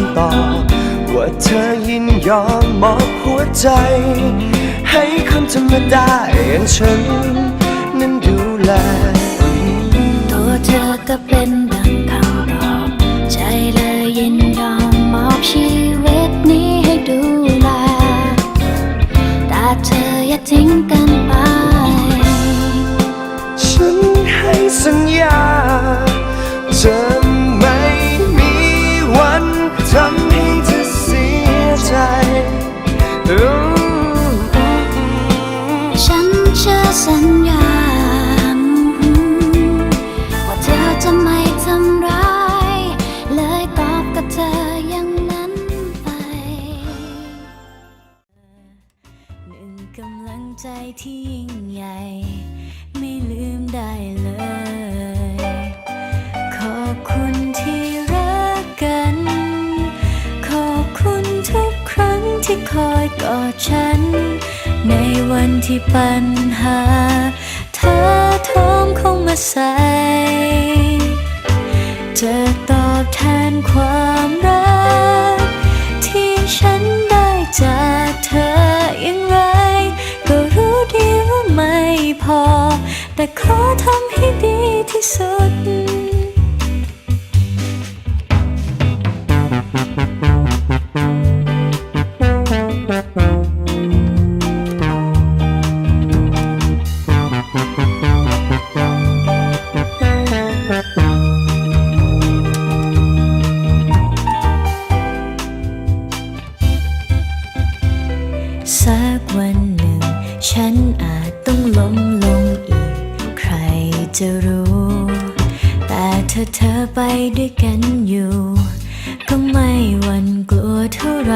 ำตอบ ว่าเธอยินยอมมอบหัวใจ ให้คนธรรมดาอย่างฉัน นั้นดูแลตัวเธอก็เป็น ที่ยิ่งใหญ่ ไม่ลืมได้เลย ขอบคุณที่รักกัน ขอบคุณทุกครั้งที่คอยกอดฉัน ในวันที่ปัญหาเธอโทมเข้ามาใส่จะตอบแทนความ อ แต่ขอทำให้ดีที่สุด สักวันหนึ่ง ฉันอาจต้องล้ม จะรู้ แต่เธอเธอไปด้วยกันอยู่ ก็ไม่หวันกลัวเท่าไหร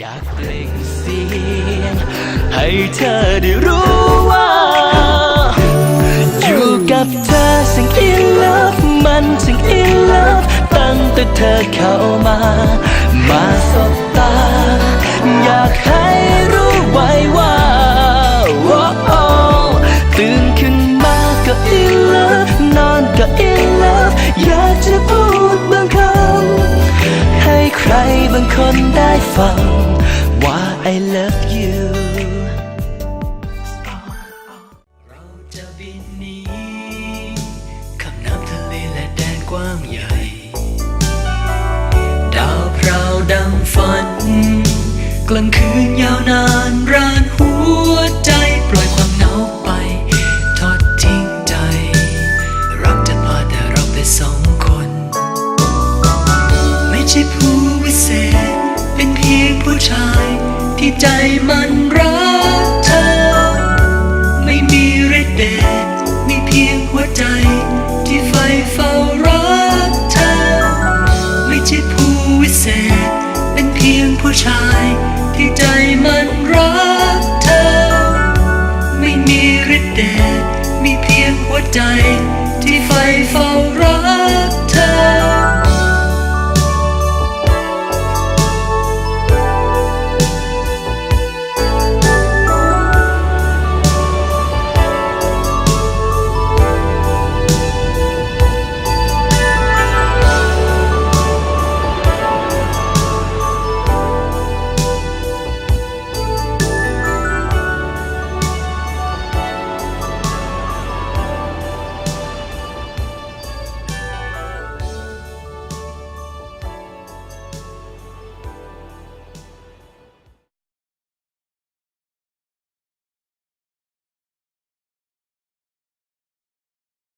อยากเปล่งเสียง ให้เธอได้รู้ว่า อยู่กับเธอสิ่ง in love มันสิ่ง in love ตั้งแต่เธอเข้ามา มาสบตา อยากให้รู้ไว้ว่าตื่นขึ้นมาก็ in love นอนก็ in love อยากจะพูดบางคำให้ใครบางคนได้ฟังางใหญ่ ดาวพราวดังฝัน กลางคืนยาวนานรานหัวใจปล่อยความเหงาไป ทอดทิ้งใจ รักจะพาแต่เราไปสองคน ไม่ใช่ผู้วิเศษ เป็นเพียงผู้ชายที่ใจมันรัก ใจที่ไฟเฝ้ารัก